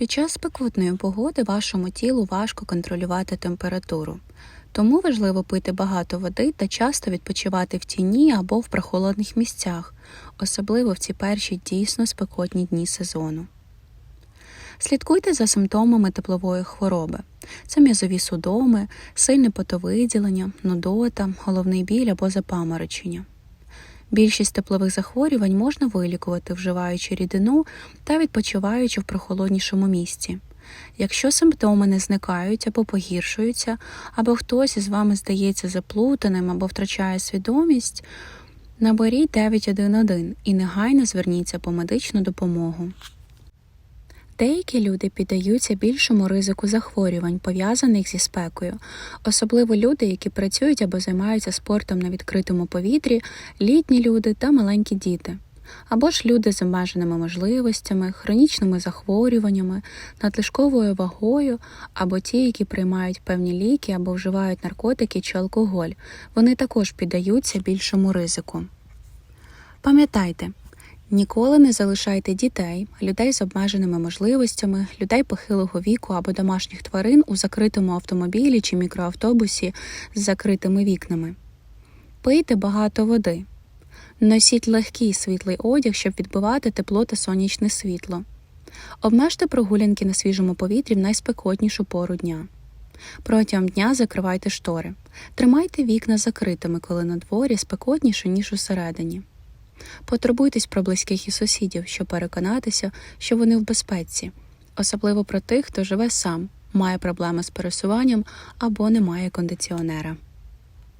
Під час спекотної погоди вашому тілу важко контролювати температуру. Тому важливо пити багато води та часто відпочивати в тіні або в прохолодних місцях, особливо в ці перші дійсно спекотні дні сезону. Слідкуйте за симптомами теплової хвороби. Це м'язові судоми, сильне потовиділення, нудота, головний біль або запаморочення. Більшість теплових захворювань можна вилікувати, вживаючи рідину та відпочиваючи в прохолоднішому місці. Якщо симптоми не зникають або погіршуються, або хтось із вами здається заплутаним або втрачає свідомість, наберіть 911 і негайно зверніться по медичну допомогу. Деякі люди піддаються більшому ризику захворювань, пов'язаних зі спекою, особливо люди, які працюють або займаються спортом на відкритому повітрі, літні люди та маленькі діти, або ж люди з обмеженими можливостями, хронічними захворюваннями, надлишковою вагою, або ті, які приймають певні ліки або вживають наркотики чи алкоголь, вони також піддаються більшому ризику. Пам'ятайте, Ніколи не залишайте дітей, людей з обмеженими можливостями, людей похилого віку або домашніх тварин у закритому автомобілі чи мікроавтобусі з закритими вікнами. Пийте багато води. Носіть легкий світлий одяг, щоб відбивати тепло та сонячне світло. Обмежте прогулянки на свіжому повітрі в найспекотнішу пору дня. Протягом дня закривайте штори. Тримайте вікна закритими, коли на дворі спекотніше, ніж усередині. Потурбуйтесь про близьких і сусідів, щоб переконатися, що вони в безпеці, особливо про тих, хто живе сам, має проблеми з пересуванням або не має кондиціонера.